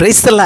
பிரைஸ்தல்ல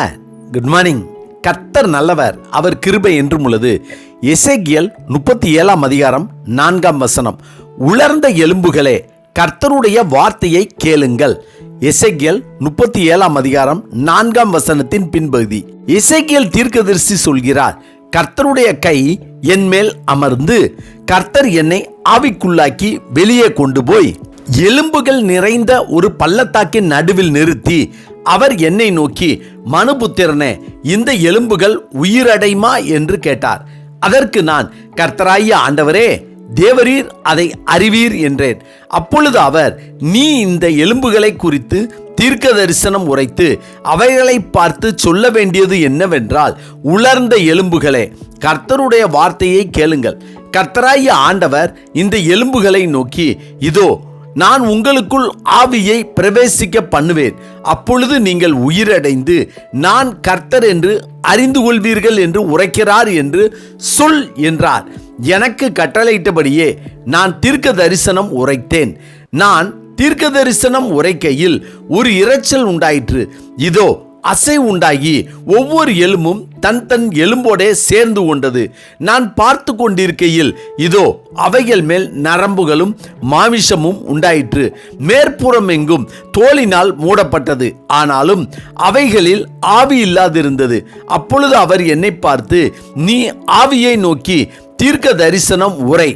good morning கர்த்தர் நல்லவர் அவர் கிருபை என்றும் உள்ளது. எசேகியல் முப்பத்தி ஏழாம் அதிகாரம் நான்காம் வசனம். உலர்ந்த எலும்புகளே கர்த்தருடைய வார்த்தையை கேளுங்கள். எசேக்கியல் முப்பத்தி ஏழாம் அதிகாரம் நான்காம் வசனத்தின் பின்பகுதி. எசேக்கியல் தீர்க்கதரிசி சொல்கிறார் கர்த்தருடைய கை என் மேல் அமர்ந்து கர்த்தர் என்னை ஆவிக்குள்ளாக்கி வெளியே கொண்டு போய் எலும்புகள் நிறைந்த ஒரு பள்ளத்தாக்கின் நடுவில் நிறுத்தி அவர் என்னை நோக்கி மனுபுத்திரனே இந்த எலும்புகள் உயிரடைமா? என்று கேட்டார். அதற்கு நான் கர்த்தராய ஆண்டவரே தேவரீர் அதை அறிவீர் என்றேன். அப்பொழுது அவர் நீ இந்த எலும்புகளை குறித்து தீர்க்க தரிசனம் உரைத்து அவைகளை பார்த்து சொல்ல வேண்டியது என்னவென்றால் உலர்ந்த எலும்புகளே கர்த்தருடைய வார்த்தையை கேளுங்கள். கர்த்தராய ஆண்டவர் இந்த எலும்புகளை நோக்கி இதோ நான் உங்களுக்குள் ஆவியை பிரவேசிக்க பண்ணுவேன். அப்பொழுது நீங்கள் உயிரடைந்து நான் கர்த்தர் என்று அறிந்து கொள்வீர்கள் என்று உரைக்கிறார் என்று சொல் என்றார். எனக்கு கட்டளையிட்டபடியே நான் தீர்க்க தரிசனம் உரைத்தேன். நான் தீர்க்க தரிசனம் உரைக்கையில் ஒரு இரைச்சல் உண்டாயிற்று. இதோ அசை உண்டாகி ஒவ்வொரு எலும்பும் தன் தன் எலும்போடே சேர்ந்து கொண்டது. நான் பார்த்து கொண்டிருக்கையில் இதோ அவைகள் மேல் நரம்புகளும் மாமிசமும் உண்டாயிற்று. மேற்புறம் எங்கும் தோலினால் மூடப்பட்டது. ஆனாலும் அவைகளில் ஆவி இல்லாதிருந்தது. அப்பொழுது அவர் என்னை பார்த்து நீ ஆவியை நோக்கி தீர்க்க தரிசனம் உரை.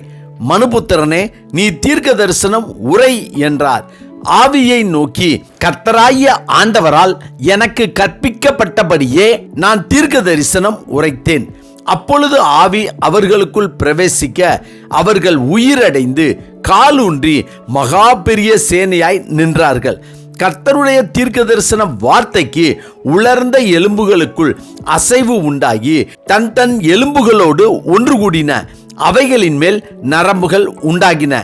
மனுபுத்திரனே நீ தீர்க்க தரிசனம் உரை என்றார். ஆவியை நோக்கி கர்த்தராய ஆண்டவரால் எனக்கு கற்பிக்கப்பட்டபடியே நான் தீர்க்க தரிசனம் உரைத்தேன். அப்பொழுது ஆவி அவர்களுக்குள் பிரவேசிக்க அவர்கள் உயிரடைந்து காலூன்றி மகா பெரிய சேனையாய் நின்றார்கள். கர்த்தருடைய தீர்க்க தரிசன வார்த்தைக்கு உலர்ந்த எலும்புகளுக்குள் அசைவு உண்டாகி தன் தன் எலும்புகளோடு ஒன்று கூடின அவைகளின் மேல் நரம்புகள் உண்டாகின.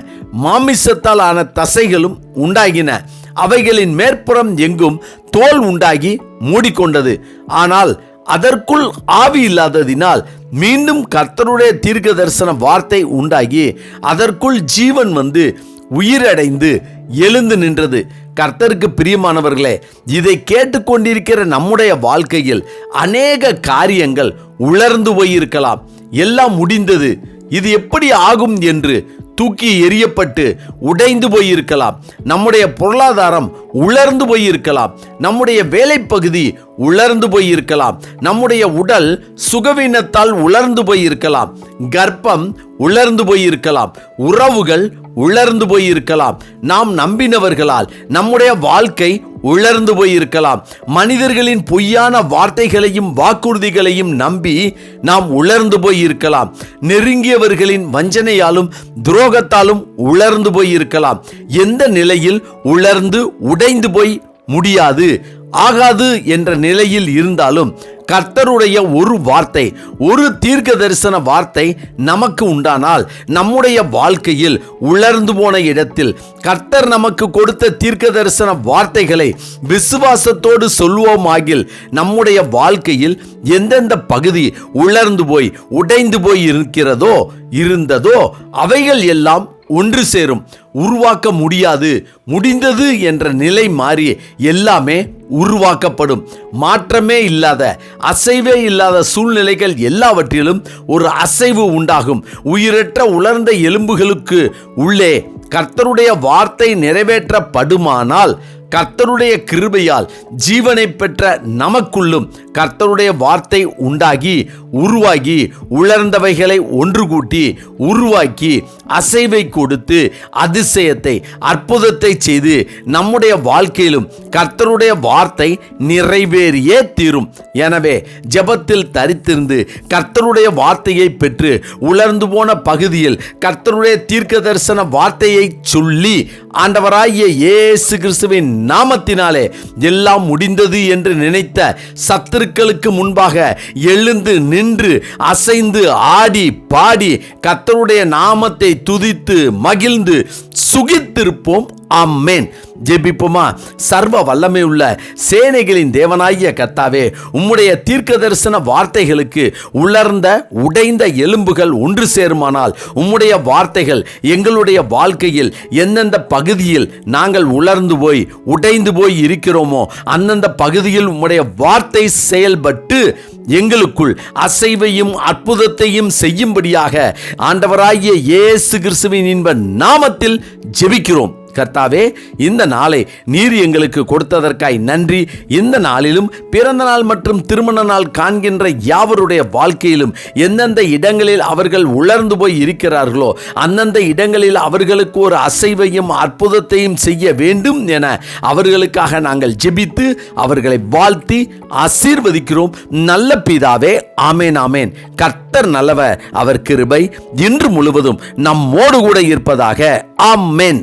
மாமிசத்தால் ஆன தசைகளும் உண்டாகின. அவைகளின் மேற்புறம் எங்கும் தோல் உண்டாகி மூடிக்கொண்டது. ஆனால் அதற்குள் ஆவி இல்லாததினால் மீண்டும் கர்த்தருடைய தீர்க்க தரிசன வார்த்தை உண்டாகி அதற்குள் ஜீவன் வந்து உயிரடைந்து எழுந்து நின்றது. கர்த்தருக்கு பிரியமானவர்களே இதை கேட்டுக்கொண்டிருக்கிற நம்முடைய வாழ்க்கையில் அநேக காரியங்கள் உலர்ந்து போயிருக்கலாம். எல்லாம் முடிந்தது. இது எப்படி ஆகும் என்று தூக்கி எரியப்பட்டு உடைந்து போயிருக்கலாம். நம்முடைய பொருளாதாரம் உலர்ந்து போயிருக்கலாம். நம்முடைய வேலைப்பகுதி உலர்ந்து போயிருக்கலாம். நம்முடைய உடல் சுகவீனத்தால் உலர்ந்து போயிருக்கலாம். கர்ப்பம் உலர்ந்து போயிருக்கலாம். உறவுகள் உலர்ந்து போயிருக்கலாம். நாம் நம்பினவர்களால் நம்முடைய வாழ்க்கை உலர்ந்து போயிருக்கலாம். மனிதர்களின் பொய்யான வார்த்தைகளையும் வாக்குறுதிகளையும் நம்பி நாம் உலர்ந்து போயிருக்கலாம். நெருங்கியவர்களின் வஞ்சனையாலும் துரோகத்தாலும் உலர்ந்து போயிருக்கலாம். எந்த நிலையில் உலர்ந்து உடைந்து போய் முடியாது? ஆகாது என்ற நிலையில் இருந்தாலும் கர்த்தருடைய ஒரு வார்த்தை ஒரு தீர்க்க தரிசன வார்த்தை நமக்கு உண்டானால் நம்முடைய வாழ்க்கையில் உலர்ந்து போன இடத்தில் கர்த்தர் நமக்கு கொடுத்த தீர்க்க தரிசன வார்த்தைகளை விசுவாசத்தோடு சொல்வோமாகில் நம்முடைய வாழ்க்கையில் எந்தெந்த பகுதி உலர்ந்து போய் உடைந்து போய் இருக்கிறதோ இருந்ததோ அவைகள் எல்லாம் ஒன்று சேரும். உருவாக்க முடியாது. முடிந்தது என்ற நிலை மாறி எல்லாமே உருவாக்கப்படும். மாற்றமே இல்லாத அசைவே இல்லாத சூழ்நிலைகள் எல்லாவற்றிலும் ஒரு அசைவு உண்டாகும். உயிரற்ற உலர்ந்த எலும்புகளுக்கு உள்ளே கர்த்தருடைய வார்த்தை நிறைவேற்றப்படுமானால் கர்த்தருடைய கிருபையால் ஜீவனை பெற்ற நமக்குள்ளும் கர்த்தருடைய வார்த்தை உண்டாகி உருவாகி உலர்ந்தவைகளை ஒன்று கூட்டி உருவாக்கி அசைவை கொடுத்து அதிசயத்தை அற்புதத்தை செய்து நம்முடைய வாழ்க்கையிலும் கர்த்தருடைய வார்த்தை நிறைவேறியே தீரும். எனவே ஜெபத்தில் தரித்திருந்து கர்த்தருடைய வார்த்தையை பெற்று உலர்ந்து போன பகுதியில் கர்த்தருடைய தீர்க்க தரிசன வார்த்தையை சொல்லி ஆண்டவராகிய இயேசு கிறிஸ்துவின் நாமத்தினாலே எல்லாம் முடிந்தது என்று நினைத்த சத்துருக்களுக்கு முன்பாக எழுந்து நின்று அசைந்து ஆடி பாடி கர்த்தருடைய நாமத்தை துதித்து மகிழ்ந்து சுகித்திருப்போம். ஆமென். ஜெபிப்போமா? சர்வ வல்லமை உள்ள சேனைகளின் தேவனாகிய கத்தாவே உம்முடைய தீர்க்க தரிசன வார்த்தைகளுக்கு உலர்ந்த உடைந்த எலும்புகள் ஒன்று சேருமானால் உம்முடைய வார்த்தைகள் எங்களுடைய வாழ்க்கையில் எந்தெந்த பகுதியில் நாங்கள் உலர்ந்து போய் உடைந்து போய் இருக்கிறோமோ அந்தந்த பகுதியில் உம்முடைய வார்த்தை செயல்பட்டு எங்களுக்குள் அசைவையும் அற்புதத்தையும் செய்யும்படியாக ஆண்டவராகிய இயேசு கிறிஸ்துவின் இன்ப நாமத்தில் ஜெபிக்கிறோம். கர்த்தாவே இந்த நாளை நீர் எங்களுக்கு கொடுத்ததற்காய் நன்றி. இந்த நாளிலும் பிறந்த நாள் மற்றும் திருமண நாள் காண்கின்ற யாவருடைய வாழ்க்கையிலும் எந்தெந்த இடங்களில் அவர்கள் உலர்ந்து போய் இருக்கிறார்களோ அந்தந்த இடங்களில் அவர்களுக்கு ஒரு அசைவையும் அற்புதத்தையும் செய்ய வேண்டும் என அவர்களுக்காக நாங்கள் ஜெபித்து அவர்களை வாழ்த்தி ஆசீர்வதிக்கிறோம். நல்ல பிதாவே ஆமேன் ஆமேன். கர்த்தர் நல்லவர் அவர் கிருபை இன்று முழுவதும் நம்மோடு கூட இருப்பதாக ஆமேன்.